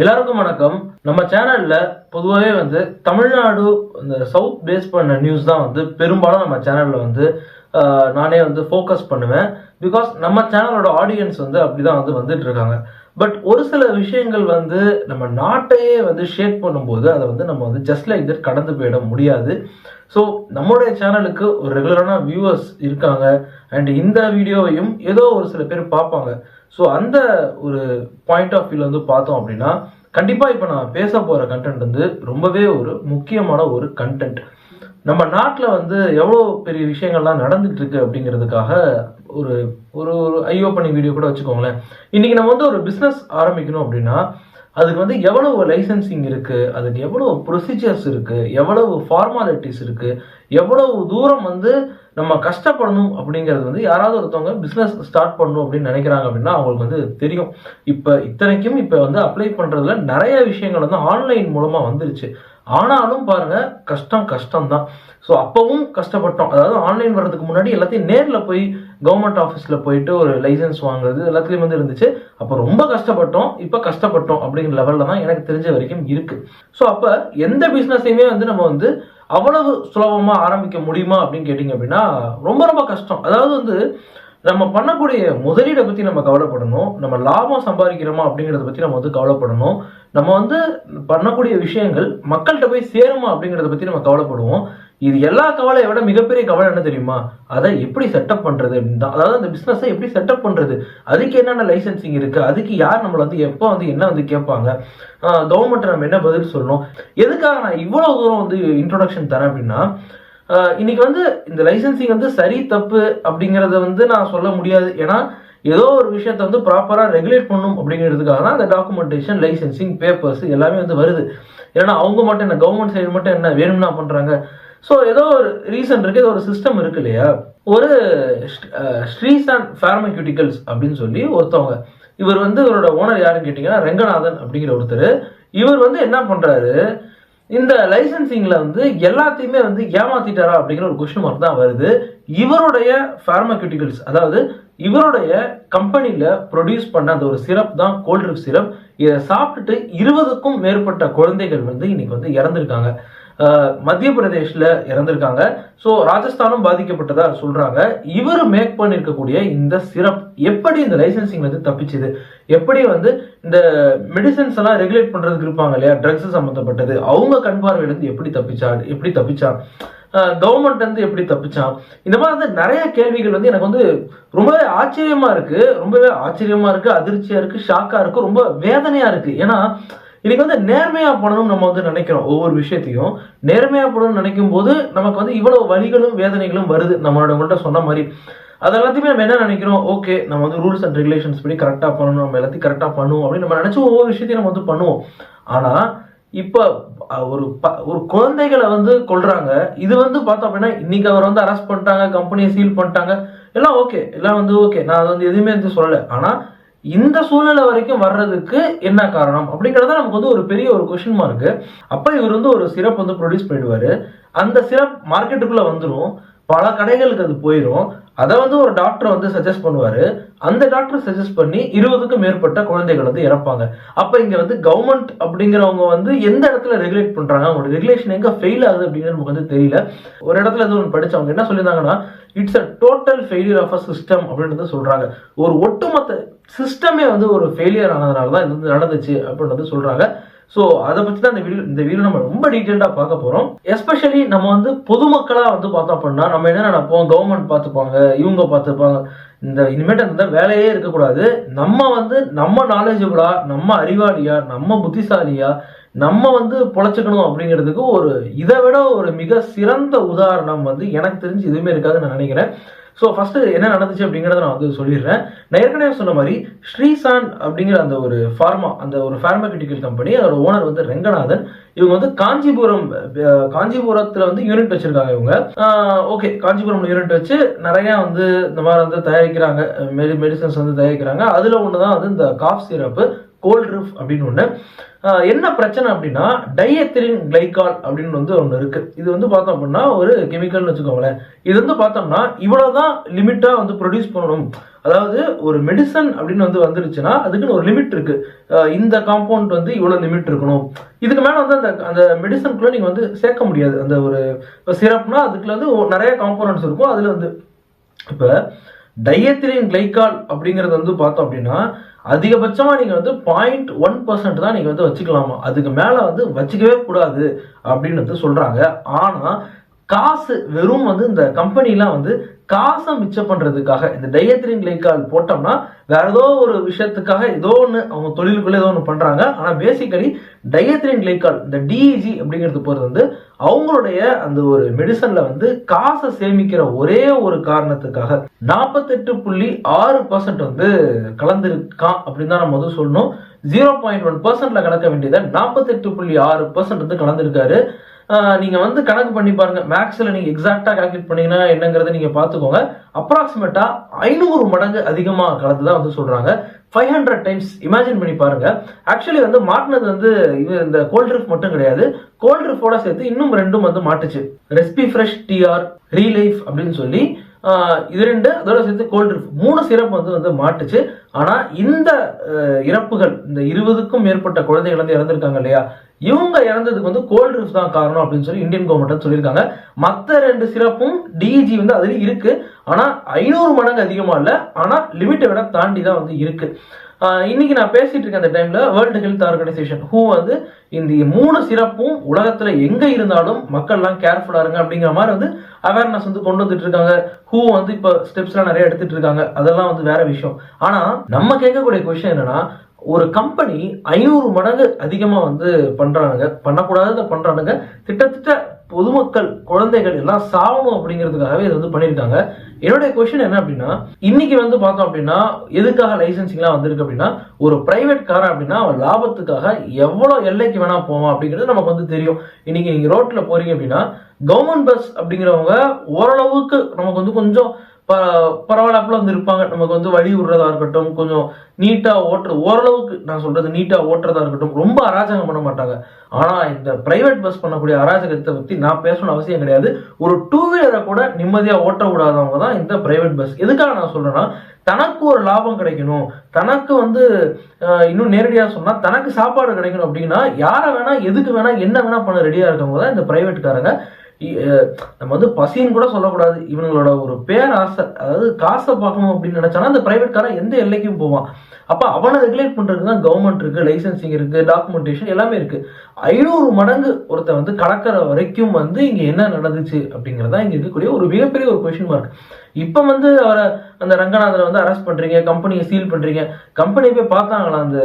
எல்லாருக்கும் வணக்கம். நம்ம சேனல்ல பொதுவாகவே வந்து தமிழ்நாடு இந்த சவுத் பேஸ் பண்ண நியூஸ் தான் வந்து பெரும்பாலும் நம்ம சேனல்ல வந்து நானே வந்து ஃபோக்கஸ் பண்ணுவேன். பிகாஸ் நம்ம சேனலோட ஆடியன்ஸ் வந்து அப்படிதான் வந்து வந்துட்டு இருக்காங்க. பட் ஒரு சில விஷயங்கள் வந்து நம்ம நாட்டையே வந்து ஷேக் பண்ணும்போது அதை வந்து நம்ம வந்து ஜஸ்ட் லைக் தட் கடந்து போயிட முடியாது. ஸோ நம்மளுடைய சேனலுக்கு ஒரு ரெகுலரான வியூவர்ஸ் இருக்காங்க. அண்ட் இந்த வீடியோவையும் ஏதோ ஒரு சில பேர் பார்ப்பாங்க. ஸோ அந்த ஒரு பாயிண்ட் ஆஃப் வியூவில் வந்து பார்த்தோம் அப்படின்னா கண்டிப்பாக இப்போ நான் பேச போகிற கண்டென்ட் வந்து ரொம்பவே ஒரு முக்கியமான ஒரு கண்டென்ட் நம்ம நாட்டில் வந்து எவ்வளோ பெரிய விஷயங்கள்லாம் நடந்துட்டு இருக்கு அப்படிங்கிறதுக்காக ஒரு ஒரு ஒரு ஐ ஓப்பனிங் வீடியோ கூட வச்சுக்கோங்களேன். இன்னைக்கு நம்ம வந்து ஒரு பிஸ்னஸ் ஆரம்பிக்கணும் அப்படின்னா அதுக்கு வந்து எவ்வளவு லைசன்சிங் இருக்குது அதுக்கு எவ்வளவு ப்ரொசீஜர்ஸ் இருக்குது எவ்வளவு ஃபார்மாலிட்டிஸ் இருக்குது எவ்வளவு தூரம் வந்து நம்ம கஷ்டப்படணும் அப்படிங்கிறது வந்து யாராவது ஒருத்தவங்க பிஸ்னஸ் ஸ்டார்ட் பண்ணணும் அப்படின்னு நினைக்கிறாங்க அப்படின்னா அவங்களுக்கு வந்து தெரியும். இப்போ இத்தனைக்கும் இப்போ வந்து அப்ளை பண்ணுறதுல நிறைய விஷயங்கள் வந்து ஆன்லைன் மூலமாக வந்துருச்சு. ஆனாலும் பாருங்க கஷ்டம் கஷ்டம் தான் ஸோ அப்பவும் கஷ்டப்பட்டோம். அதாவது ஆன்லைன் வர்றதுக்கு முன்னாடி எல்லாத்தையும் நேரில் போய் கவர்மெண்ட் ஆஃபீஸில் போயிட்டு ஒரு லைசன்ஸ் வாங்குறது எல்லாத்துலேயும் வந்து இருந்துச்சு. அப்போ ரொம்ப கஷ்டப்பட்டோம். இப்போ கஷ்டப்பட்டோம் அப்படிங்கிற லெவலில் தான் எனக்கு தெரிஞ்ச வரைக்கும் இருக்குது ஸோ அப்போ எந்த பிஸ்னஸையுமே வந்து நம்ம வந்து அவ்வளவு சுலபமாக ஆரம்பிக்க முடியுமா அப்படின்னு கேட்டிங்க அப்படின்னா ரொம்ப ரொம்ப கஷ்டம். அதாவது வந்து நம்ம பண்ணக்கூடிய முதலீடை பற்றி நம்ம கவலைப்படணும். நம்ம லாபம் சம்பாதிக்கிறோமா அப்படிங்கிறத பற்றி நம்ம வந்து கவலைப்படணும். நம்ம வந்து பண்ணக்கூடிய விஷயங்கள் மக்கள்கிட்ட போய் சேருமா அப்படிங்கிறத பற்றி நம்ம கவலைப்படுவோம். இது எல்லா கவலையை விட மிகப்பெரிய கவலை என்ன தெரியுமா? அதை எப்படி செட்டப் பண்றது? அப்படின்னு தான் அதாவது அந்த பிசினஸை எப்படி செட்டப் பண்றது? அதுக்கு என்னென்ன லைசன்சிங் இருக்கு? அதுக்கு யார் நம்மளை வந்து எப்போ வந்து என்ன வந்து கேட்பாங்க? கவர்மெண்ட் நம்ம என்ன பதில் சொல்லணும்? எதுக்காக நான் இவ்வளவு தூரம் வந்து இன்ட்ரோடக்ஷன் தரேன் அப்படின்னா இன்னைக்கு வந்து இந்த லைசன்சிங் வந்து சரி தப்பு அப்படிங்கிறத வந்து நான் சொல்ல முடியாது. ஏன்னா ஏதோ ஒரு விஷயத்தை வந்து ப்ராப்பராக ரெகுலேட் பண்ணும் அப்படிங்கிறதுக்காக தான் அந்த டாக்குமெண்டேஷன் லைசன்சிங் பேப்பர்ஸ் எல்லாமே வந்து வருது. ஏன்னா அவங்க மட்டும் என்ன கவர்மெண்ட் சைடு மட்டும் என்ன வேணும்னா பண்ணுறாங்க ஸோ ஏதோ ஒரு ரீசன் இருக்குது ஏதோ ஒரு சிஸ்டம் இருக்கு இல்லையா? ஒரு ஸ்ரீசான் ஃபார்மக்யூட்டிக்கல்ஸ் அப்படின்னு சொல்லி ஒருத்தவங்க இவர் வந்து இவரோட ஓனர் யாருன்னு கேட்டிங்கன்னா ரெங்கநாதன் அப்படிங்கிற ஒருத்தர். இவர் வந்து என்ன பண்றாரு? இந்த லைசன்சிங்கில் வந்து எல்லாத்தையுமே வந்து ஏமாத்திட்டாரா அப்படிங்கிற ஒரு கொஸ்டின் மார்க் தான் வருது. இவருடைய ஃபார்மக்யூட்டிகல்ஸ் அதாவது இவருடைய கம்பெனியில் ப்ரொடியூஸ் பண்ண அந்த ஒரு சிரப் தான் கோல்ட்ரிப் சிரப் இதை சாப்பிட்டுட்டு இருபதுக்கும் மேற்பட்ட குழந்தைகள் வந்து இன்னைக்கு வந்து இறந்துருக்காங்க. மத்திய பிரதேஷ்ல இறந்திருக்காங்க. ஸோ ராஜஸ்தானும் பாதிக்கப்பட்டதா சொல்றாங்க. இவர் மேக் பண்ணியிருக்கக்கூடிய இந்த சிரப் எப்படி இந்த லைசன்சிங் வந்து தப்பிச்சுது? எப்படி வந்து இந்த மெடிசன்ஸ் எல்லாம் ரெகுலேட் பண்றதுக்கு இருப்பாங்க இல்லையா? ட்ரக்ஸ் சம்மந்தப்பட்டது அவங்க கண் எப்படி தப்பிச்சா எப்படி தப்பிச்சான் கவர்மெண்ட் வந்து எப்படி தப்பிச்சான் இந்த மாதிரி வந்து நிறைய கேள்விகள் வந்து எனக்கு வந்து ரொம்பவே ஆச்சரியமா இருக்கு. ரொம்பவே ஆச்சரியமா இருக்கு அதிர்ச்சியா இருக்கு ஷாக்கா இருக்கு ரொம்ப வேதனையா இருக்கு. ஏன்னா இன்னைக்கு வந்து நேர்மையாக பண்ணணும்னு நம்ம வந்து நினைக்கிறோம் ஒவ்வொரு விஷயத்தையும். நேர்மையாக போனதும் நினைக்கும் போது நமக்கு வந்து இவ்வளவு வழிகளும் வேதனைகளும் வருது. நம்மளோட உங்கள்கிட்ட சொன்ன மாதிரி. அது எல்லாத்தையுமே நம்ம என்ன நினைக்கிறோம்? ஓகே நம்ம வந்து ரூல்ஸ் அண்ட் ரெகுலேஷன்ஸ் படி கரெக்டாக பண்ணணும். நம்ம எல்லாத்தையும் கரெக்டாக பண்ணுவோம் அப்படின்னு நம்ம நினச்சி ஒவ்வொரு விஷயத்தையும் நம்ம வந்து பண்ணுவோம். ஆனால் இப்போ ஒரு ப- ஒரு குழந்தைகளை வந்து கொள்றாங்க இது வந்து பார்த்தோம் அப்படின்னா இன்னைக்கு அவர் வந்து அரெஸ்ட் பண்ணிட்டாங்க கம்பெனியை சீல் பண்ணிட்டாங்க. எல்லாம் ஓகே எல்லாம் வந்து ஓகே நான் அது வந்து எதுவுமே வந்து சொல்லலை. ஆனால் இந்த சூழ்நிலை வரைக்கும் வர்றதுக்கு என்ன காரணம்? அப்படிங்கிறத நமக்கு வந்து ஒரு பெரிய ஒரு கொஷின் மார்க்கு அப்போ இவர் வந்து ஒரு சிரப் வந்து ப்ரொடியூஸ் பண்ணிடுவாரு. அந்த சிரப் மார்க்கெட்டுக்குள்ளே வந்துடும் பல கடைகளுக்கு அது போயிடும் அதை வந்து ஒரு டாக்டர் வந்து சஜஸ்ட் பண்ணுவார். அந்த டாக்டர் சஜஸ்ட் பண்ணி இருபதுக்கும் மேற்பட்ட குழந்தைகள் வந்து இறப்பாங்க. அப்போ இங்கே வந்து கவர்மெண்ட் அப்படிங்கிறவங்க வந்து எந்த இடத்துல ரெகுலேட் பண்ணுறாங்க அவங்களோட ரெகுலேஷன் எங்கே ஃபெயில் ஆகுது அப்படிங்கிறது நமக்கு வந்து தெரியல. ஒரு இடத்துல எதுவும் ஒன்று படித்தவங்க என்ன சொல்லியிருந்தாங்கன்னா it's a total failure of a system அப்படின்னு சொல்கிறாங்க ஒரு ஒட்டுமொத்த சிஸ்டமே வந்து ஒரு ஃபெயிலியர் ஆனதுனால தான் இது வந்து நடந்துச்சு அப்படின்னு வந்து சொல்கிறாங்க ஸோ அதை பற்றி தான் இந்த வீடியோ இந்த வீடியோ நம்ம ரொம்ப டீட்டெயில்டாக பார்க்க போகிறோம் எஸ்பெஷலி நம்ம வந்து பொதுமக்களாக வந்து பார்த்தோம் அப்படின்னா நம்ம என்ன நினைப்போம்? கவர்மெண்ட் பார்த்துப்பாங்க இவங்க பார்த்துப்பாங்க. இந்த இனிமேட்டு அந்த வேலையே இருக்கக்கூடாது. நம்ம வந்து நம்ம நாலேஜபிளாக நம்ம அறிவாளியாக நம்ம புத்திசாலியாக நம்ம வந்து பொழைச்சிக்கணும் அப்படிங்கிறதுக்கு ஒரு இதை விட ஒரு மிக சிறந்த உதாரணம் வந்து எனக்கு தெரிஞ்சு எதுவுமே இருக்காதுன்னு நான் நினைக்கிறேன். ஸோ ஃபஸ்ட்டு என்ன நடந்துச்சு அப்படிங்கிறத நான் வந்து சொல்லிடுறேன். நான் ஏற்கனவே சொன்ன மாதிரி ஸ்ரீசான் அப்படிங்கிற அந்த ஒரு ஃபார்மா அந்த ஒரு ஃபார்மகூட்டிக்கல் கம்பெனி அதோட ஓனர் வந்து ரெங்கநாதன். இவங்க வந்து காஞ்சிபுரம் காஞ்சிபுரத்தில் வந்து யூனிட் வச்சுருக்காங்க இவங்க. ஓகே காஞ்சிபுரம் யூனிட் வச்சு நிறைய வந்து இந்த மாதிரி வந்து தயாரிக்கிறாங்க. மெடி மெடிசன்ஸ் வந்து தயாரிக்கிறாங்க. அதில் ஒன்று தான் வந்து இந்த காஃப் சிரப்பு கோல்ட் ரிஃப் அப்படின்னு ஒன்று என்ன பிரச்சனை அப்படின்னா டையத்திரின் கிளைகால் அப்படின்னு வந்து ஒன்று இருக்கு. இது வந்து பார்த்தோம் அப்படின்னா ஒரு கெமிக்கல்னு வச்சுக்கோங்களேன். இது வந்து பார்த்தோம்னா இவ்வளோதான் லிமிட்டாக வந்து ப்ரொடியூஸ் பண்ணணும். அதாவது ஒரு மெடிசன் அப்படின்னு வந்து வந்துருச்சுன்னா அதுக்குன்னு ஒரு லிமிட் இருக்கு. இந்த காம்பவுண்ட் வந்து இவ்வளோ லிமிட் இருக்கணும். இதுக்கு மேலே வந்து அந்த அந்த மெடிசனுக்குள்ளே நீங்கள் வந்து சேர்க்க முடியாது. அந்த ஒரு சிரப்னா அதுக்குள்ள வந்து நிறைய காம்போனன்ட்ஸ் இருக்கும். அதில் வந்து இப்போ டயத்திலின் கிளைக்கால் அப்படிங்கிறது வந்து பார்த்தோம் அப்படின்னா அதிகபட்சமா நீங்க வந்து பாயிண்ட் ஒன் பர்சன்ட் தான் நீங்க வந்து வச்சுக்கலாமா? அதுக்கு மேல வந்து வச்சுக்கவே கூடாது அப்படின்னு வந்து சொல்றாங்க. ஆனா காசு வெறும் வந்து இந்த கம்பெனிலாம் வந்து காசை மிச்சம் பண்றதுக்காக இந்த டயத்ரின் லைக்கால் போட்டோம்னா வேற ஏதோ ஒரு விஷயத்துக்காக ஏதோ ஒன்று அவங்க தொழிலுக்குள்ள ஏதோ ஒன்று பண்றாங்க. ஆனா பேசிக்கலி டயத்ரின் கிளைக்கால் இந்த டிஇஜி அப்படிங்கிறது போறது வந்து அவங்களுடைய அந்த ஒரு மெடிசன்ல வந்து காசை சேமிக்கிற ஒரே ஒரு காரணத்துக்காக. நாற்பத்தெட்டு புள்ளி ஆறு பர்சன்ட் வந்து கலந்துருக்கான் அப்படின்னு தான் நம்ம வந்து சொல்லணும். ஜீரோ பாயிண்ட் ஒன் பர்சன்ட்ல கலக்க வேண்டியதை நாற்பத்தெட்டு புள்ளி ஆறு பர்சன்ட் வந்து கலந்துருக்காரு. நீங்கள் நீங்க வந்து கணக்கு பண்ணி பாருங்க. மேக்ஸில் நீங்கள் எக்ஸாக்டாக கால்குலேட் பண்ணீங்கன்னா என்னங்கிறத நீங்கள் பார்த்துக்கோங்க. அப்ராக்சிமேட்டா ஐநூறு மடங்கு அதிகமாக கலந்து தான் வந்து சொல்கிறாங்க ஃபைவ் ஹண்ட்ரட் டைம்ஸ் இமேஜின் பண்ணி பாருங்க. ஆக்சுவலி வந்து மாட்டினது வந்து இது இந்த கோல்ட் ரிஃப் மட்டும் கிடையாது. கோல்ட் ரிஃபோட சேர்த்து இன்னும் ரெண்டும் வந்து மாட்டுச்சு. ரெஸ்பி ஃப்ரெஷ் டிஆர் ரீலைஃப் அப்படின்னு சொல்லி இது ரெண்டு அதோட சேர்த்து கோல்ட் ரிஃப் மூணு சிறப்பு வந்து வந்து மாட்டுச்சு. ஆனால் இந்த இறப்புகள் இந்த இருபதுக்கும் மேற்பட்ட குழந்தைகள் வந்து இறந்துருக்காங்க இல்லையா? இவங்க இறந்ததுக்கு வந்து கோல்ட் ரிஃப் தான் காரணம் அப்படின்னு சொல்லி இந்தியன் கவர்மெண்ட் சொல்லியிருக்காங்க. மற்ற ரெண்டு சிறப்பும் டிஜி வந்து அதுலேயும் இருக்கு. ஆனால் ஐநூறு மடங்கு அதிகமாக இல்லை. ஆனால் லிமிட்டை விட தாண்டி தான் வந்து இருக்கு. இன்னைக்கு நான் பேசிட்டு இருக்க அந்த டைம்ல வேர்ல்டு ஹெல்த் ஆர்கனைசேஷன் ஹூ வந்து இந்த மூணு சிறப்பும் உலகத்துல எங்க இருந்தாலும் மக்கள்லாம் கேர்ஃபுல்லா இருங்க அப்படிங்கிற மாதிரி வந்து அவேர்னஸ் வந்து கொண்டு வந்துட்டு இருக்காங்க. ஹூ வந்து இப்ப ஸ்டெப்ஸ் எல்லாம் நிறைய எடுத்துட்டு இருக்காங்க. அதெல்லாம் வந்து வேற விஷயம். ஆனா நம்ம கேட்கக்கூடிய கொஸ்டின் என்னன்னா ஒரு கம்பெனி ஐநூறு மடங்கு அதிகமா வந்து பண்றானுங்க. பண்ணக்கூடாததை பண்றானுங்க. திட்டத்திட்ட பொதுமக்கள் குழந்தைகள் எல்லாம் சாகணும் அப்படிங்கிறதுக்காகவே இது வந்து பண்ணியிருக்காங்க. என்னுடைய கொஸ்டின் என்ன அப்படின்னா இன்னைக்கு வந்து பார்த்தோம் அப்படின்னா எதுக்காக லைசன்சிங்லாம் வந்திருக்கு அப்படின்னா ஒரு பிரைவேட் காரை அப்படின்னா அவன் லாபத்துக்காக எவ்வளோ எல்லைக்கு வேணா போவான் அப்படிங்கிறது நமக்கு வந்து தெரியும். இன்னைக்கு நீங்கள் ரோட்டில் போறீங்க அப்படின்னா கவர்மெண்ட் பஸ் அப்படிங்கிறவங்க ஓரளவுக்கு நமக்கு வந்து கொஞ்சம் பரவாயில்லாப்புல வந்து இருப்பாங்க. நமக்கு வந்து வழி விடுறதா இருக்கட்டும் கொஞ்சம் நீட்டாக ஓட்டுற ஓரளவுக்கு நான் சொல்றது நீட்டாக ஓட்டுறதா இருக்கட்டும் ரொம்ப அராஜகம் பண்ண மாட்டாங்க. ஆனால் இந்த பிரைவேட் பஸ் பண்ணக்கூடிய அராஜகத்தை பற்றி நான் பேசணும்னு அவசியம் கிடையாது. ஒரு டூ வீலரை கூட நிம்மதியாக ஓட்ட விடாதவங்க தான் இந்த பிரைவேட் பஸ் எதுக்காக நான் சொல்றேன்னா தனக்கு ஒரு லாபம் கிடைக்கணும். தனக்கு வந்து இன்னும் நேரடியாக சொன்னால் தனக்கு சாப்பாடு கிடைக்கணும் அப்படின்னா யாரை வேணால் எதுக்கு வேணால் என்ன வேணால் பண்ண ரெடியாக இருக்கவங்க தான் இந்த பிரைவேட்காரங்க நம்ம வந்து பசின்னு கூட சொல்லக்கூடாது. இவங்களோட ஒரு பேராசை அதாவது காசை பார்க்கணும் அப்படின்னு நினைச்சானா அந்த பிரைவேட்காரன் எந்த எல்லைக்கும் போவான். அப்போ அவனை ரெகுலேட் பண்ணுறதுக்கு தான் கவர்மெண்ட் இருக்கு லைசன்சிங் இருக்கு டாக்குமெண்டேஷன் எல்லாமே இருக்கு. ஐநூறு மடங்கு ஒருத்தன் வந்து கடக்கிற வரைக்கும் வந்து இங்கே என்ன நடந்துச்சு அப்படிங்கிறதா இங்கே இருக்கக்கூடிய ஒரு மிகப்பெரிய ஒரு கொஷின் மார்க் இப்போ வந்து அவரை அந்த ரங்கநாதனை வந்து அரெஸ்ட் பண்ணுறீங்க கம்பெனியை சீல் பண்ணுறீங்க கம்பெனியை போய் பார்த்தாங்களா அந்த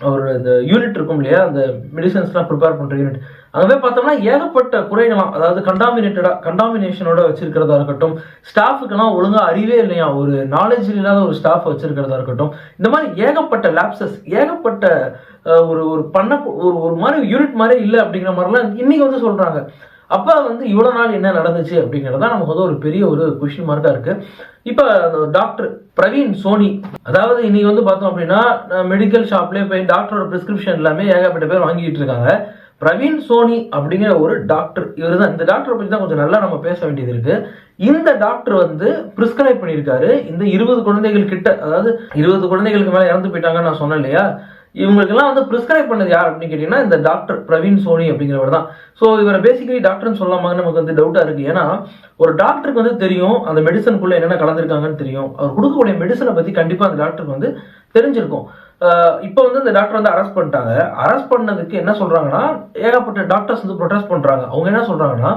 ஒரு இந்த யூனிட் இருக்கும் இல்லையா? அந்த மெடிசன்ஸ்லாம் ப்ரிப்பேர் பண்ற யூனிட் அதுவே பார்த்தோம்னா ஏகப்பட்ட குறைகளாம் அதாவது கண்டாமினேட்டடா கண்டாமினேஷனோட வச்சிருக்கிறதா இருக்கட்டும் ஸ்டாஃபுக்கெல்லாம் ஒழுங்கா அறிவே இல்லையா? ஒரு நாலேஜ் இல்லாத ஒரு ஸ்டாஃப் வச்சிருக்கிறதா இருக்கட்டும். இந்த மாதிரி ஏகப்பட்ட லேப்சஸ் ஏகப்பட்ட ஒரு ஒரு பண்ண ஒரு ஒரு மாதிரி யூனிட் மாதிரி இல்லை அப்படிங்கிற மாதிரிலாம் இன்னைக்கு வந்து சொல்றாங்க. அப்போ வந்து இவ்வளோ நாள் என்ன நடந்துச்சு அப்படிங்கறதா நமக்கு வந்து ஒரு பெரிய ஒரு கொஸ்டின் தான் இருக்குது இப்போ அந்த டாக்டர் பிரவீன் சோனி அதாவது இன்னைக்கு வந்து பார்த்தோம் அப்படின்னா மெடிக்கல் ஷாப்லேயே போய் டாக்டரோட ப்ரிஸ்கிரிப்ஷன் எல்லாமே ஏகப்பட்ட பேர் வாங்கிட்டு இருக்காங்க. பிரவீன் சோனி அப்படிங்கிற ஒரு டாக்டர் இவர் தான். இந்த டாக்டரை பற்றி தான் கொஞ்சம் நல்லா நம்ம பேச வேண்டியது இருக்கு. இந்த டாக்டர் வந்து பிரிஸ்கிரைப் பண்ணியிருக்காரு. இந்த இருபது குழந்தைகள் கிட்ட அதாவது இருபது குழந்தைகளுக்கு மேலே இறந்து போயிட்டாங்கன்னு நான் சொன்னேன் இல்லையா? இவங்களுக்கெல்லாம் வந்து ப்ரிஸ்கிரைப் பண்ணது யார் அப்படின்னு கேட்டிங்கன்னா இந்த டாக்டர் பிரவீன் சோனி அப்படிங்கிறவர் தான். ஸோ இவரை பேசிக்கலி டாக்டர்னு சொல்லாமான்னு நமக்கு வந்து டவுட்டாக இருக்கு. ஏன்னா ஒரு டாக்டருக்கு வந்து தெரியும் அந்த மெடிசனுக்குள்ளே என்னென்ன கலந்துருக்காங்கன்னு தெரியும். அவர் கொடுக்கக்கூடிய மெடிசனை பற்றி கண்டிப்பாக அந்த டாக்டருக்கு வந்து தெரிஞ்சிருக்கும். ஆஹ் இப்போ வந்து இந்த டாக்டர் வந்து அரெஸ்ட் பண்ணிட்டாங்க. அரெஸ்ட் பண்ணதுக்கு என்ன சொல்றாங்கன்னா ஏகப்பட்ட டாக்டர்ஸ் வந்து ப்ரொட்டஸ்ட் பண்றாங்க. அவங்க என்ன சொல்றாங்கன்னா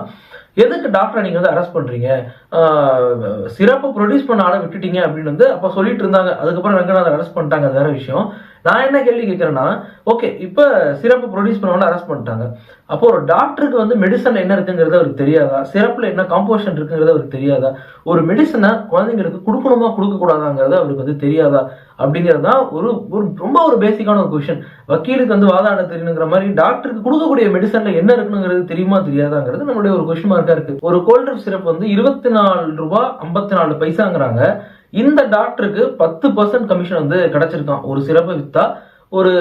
எதுக்கு டாக்டரை நீங்கள் வந்து அரெஸ்ட் பண்றீங்க? சிறப்பு ப்ரொடியூஸ் பண்ண ஆளை விட்டுட்டீங்க அப்படின்னு வந்து அப்போ சொல்லிட்டு இருந்தாங்க. அதுக்கப்புறம் ரங்கநாதர் அரெஸ்ட் பண்ணிட்டாங்க. அது வேற விஷயம். நான் என்ன கேள்வி கேட்குறேன்னா ஓகே இப்போ சிறப்பு ப்ரொடியூஸ் பண்ணவங்க அரெஸ்ட் பண்ணிட்டாங்க. அப்போ ஒரு டாக்டருக்கு வந்து மெடிசன் என்ன இருக்குங்கிறது அவருக்கு தெரியாதா? சிறப்பில் என்ன காம்போசிஷன் இருக்குங்கிறது அவருக்கு தெரியாதா? ஒரு மெடிசனை குழந்தைங்களுக்கு கொடுக்கணுமா கொடுக்கக்கூடாதாங்கிறது அவருக்கு வந்து தெரியாதா? அப்படிங்கிறது தான் ஒரு ஒரு ரொம்ப ஒரு பேசிக்கான ஒரு கொஷின் வக்கீலுக்கு வந்து வாதாட தெரியணுங்கிற மாதிரி டாக்டருக்கு கொடுக்கக்கூடிய மெடிசன்ல என்ன இருக்குங்கிறது தெரியுமா தெரியாதாங்கிறது நம்மளுடைய ஒரு கொஷின் மார்க்கா இருக்கு. ஒரு கோல்ட்ரிப் சிறப்பு வந்து இருபத்தி நாலு ரூபாய் ஐம்பத்தி நாலு பைசாங்கிறாங்க. இந்த டாக்டருக்கு பத்து பர்சன்ட் கமிஷன் வந்து கிடைச்சிருக்கான் ஒரு சிறப்பு வித்தா ஒரு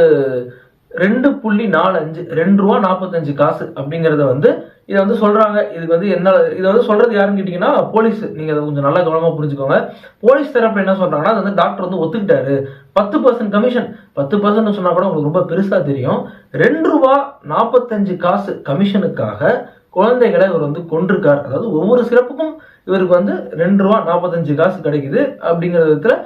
ரெண்டு புள்ளி நாலு அஞ்சு ரெண்டு ரூபா நாற்பத்தஞ்சு காசு அப்படிங்கிறத வந்து இதை வந்து சொல்றாங்க. இதுக்கு வந்து என்ன இதை வந்து சொல்றது யாருன்னு கேட்டீங்கன்னா போலீஸ். நீங்க அதை கொஞ்சம் நல்லா கவனமா புரிஞ்சுக்கோங்க. போலீஸ் தரப்புல என்ன சொல்றாங்கன்னா அது வந்து டாக்டர் வந்து ஒத்துக்கிட்டாரு. பத்து பர்சன்ட் கமிஷன் பத்து பர்சன்ட் சொன்னா கூட உங்களுக்கு ரொம்ப பெருசா தெரியும். ரெண்டு ரூபா நாற்பத்தஞ்சு காசு கமிஷனுக்காக குழந்தைகளை இவர் வந்து கொண்டிருக்கார் அதாவது ஒவ்வொரு சிறப்புக்கும் இவருக்கு வந்து ரெண்டு ரூபா நாற்பத்தஞ்சு காசு கிடைக்குது அப்படிங்கிற விதத்தில்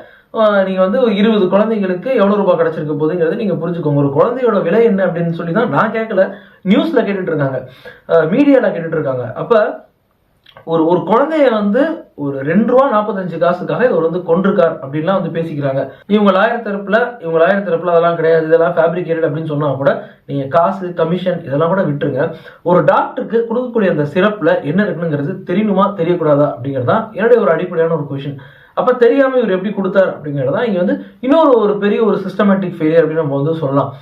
நீங்கள் வந்து இருபது குழந்தைங்களுக்கு எவ்வளோ ரூபாய் கிடச்சிருக்க போகுதுங்கிறது நீங்கள் புரிஞ்சுக்கோங்க. ஒரு குழந்தையோட விலை என்ன அப்படின்னு சொல்லி தான் நான் கேட்கல நியூஸில் கேட்டுட்டு இருக்காங்க. மீடியால கேட்டுட்டு இருக்காங்க. அப்போ ஒரு ஒரு குழந்தைய வந்து ஒரு ரெண்டு ரூபா நாற்பத்தஞ்சு காசுக்காக இவர் வந்து கொண்டிருக்கார் அப்படின்லாம் வந்து பேசிக்கிறாங்க. இவங்க லாயர் தரப்புல இவங்க லாயர் தரப்புல அதெல்லாம் கிடையாது இதெல்லாம் ஃபேப்ரிகேட்டட் அப்படின்னு சொன்னா கூட நீங்க காசு கமிஷன் இதெல்லாம் கூட விட்டுருங்க. ஒரு டாக்டருக்கு கொடுக்கக்கூடிய அந்த சிறப்புல என்ன இருக்குங்கிறது தெரியணுமா தெரியக்கூடாதா அப்படிங்கிறது தான் என்னுடைய ஒரு அடிப்படையான ஒரு கொஷின் அப்ப தெரியாம இவர் எப்படி கொடுத்தார் அப்படிங்கிறது தான் இங்க வந்து இன்னொரு ஒரு பெரிய ஒரு சிஸ்டமேட்டிக் ஃபெயிலியர் அப்படின்னு நம்ம வந்து சொல்லலாம்.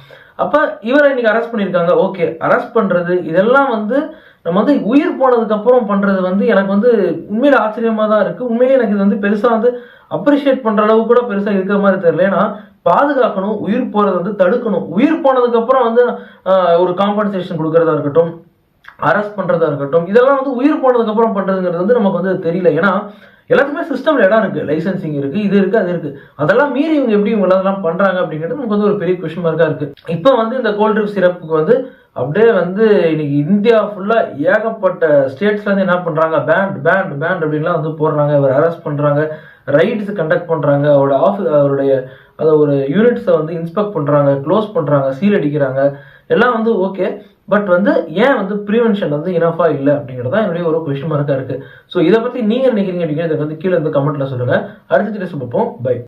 அப்ப இவரை இன்னைக்கு அரெஸ்ட் பண்ணியிருக்காங்க. ஓகே அரெஸ்ட் பண்றது இதெல்லாம் வந்து நம்ம வந்து உயிர் போனதுக்கு அப்புறம் பண்றது வந்து எனக்கு வந்து உண்மையில ஆச்சரியமா தான் இருக்கு. உண்மையிலே எனக்கு இது வந்து பெருசா வந்து அப்ரிஷியேட் பண்ற அளவு கூட பெருசா இருக்கிற மாதிரி தெரியல. ஏன்னா பாதுகாக்கணும் உயிர் போறதை வந்து தடுக்கணும். உயிர் போனதுக்கு அப்புறம் வந்து ஒரு காம்பன்சேஷன் கொடுக்கறதா இருக்கட்டும் அரெஸ்ட் பண்றதா இருக்கட்டும் இதெல்லாம் வந்து உயிர் போனதுக்கு அப்புறம் பண்றதுங்கிறது வந்து நமக்கு வந்து தெரியல. ஏன்னா எல்லாத்துக்குமே சிஸ்டம்ல இடம் இருக்கு. லைசன்சிங் இருக்கு இது இருக்கு அது இருக்கு. அதெல்லாம் மீறி இவங்க எப்படி இவங்க எல்லாம் பண்றாங்க அப்படிங்கிறது நமக்கு வந்து ஒரு பெரிய கொஸ்டின் மார்க்கா இருக்கு. இப்போ வந்து இந்த கோல்ட் ட்ரிப் சிறப்புக்கு வந்து அப்படியே வந்து இன்னைக்கு இந்தியா ஃபுல்லாக ஏகப்பட்ட ஸ்டேட்ஸ்லேருந்து என்ன பண்ணுறாங்க பேண்ட் பேண்ட் பேண்ட் அப்படின்லாம் வந்து போடுறாங்க. இவர் அரெஸ்ட் பண்ணுறாங்க ரைட்ஸ் கண்டக்ட் பண்ணுறாங்க அவரோட ஆஃபீஸ் அவருடைய அதை ஒரு யூனிட்ஸை வந்து இன்ஸ்பெக்ட் பண்ணுறாங்க க்ளோஸ் பண்ணுறாங்க சீல் அடிக்கிறாங்க. எல்லாம் வந்து ஓகே பட் வந்து ஏன் வந்து ப்ரிவென்ஷன் வந்து இனஃபாக இல்லை அப்படிங்கிறது தான் என்னுடைய ஒரு கொஷின் மார்க்காக இருக்குது ஸோ இதை பற்றி நீங்கள் நினைக்கிறீங்க அப்படிங்கிறத வந்து கீழே வந்து கமெண்ட்டில் சொல்லுங்கள் அடுத்த பார்ப்போம். பை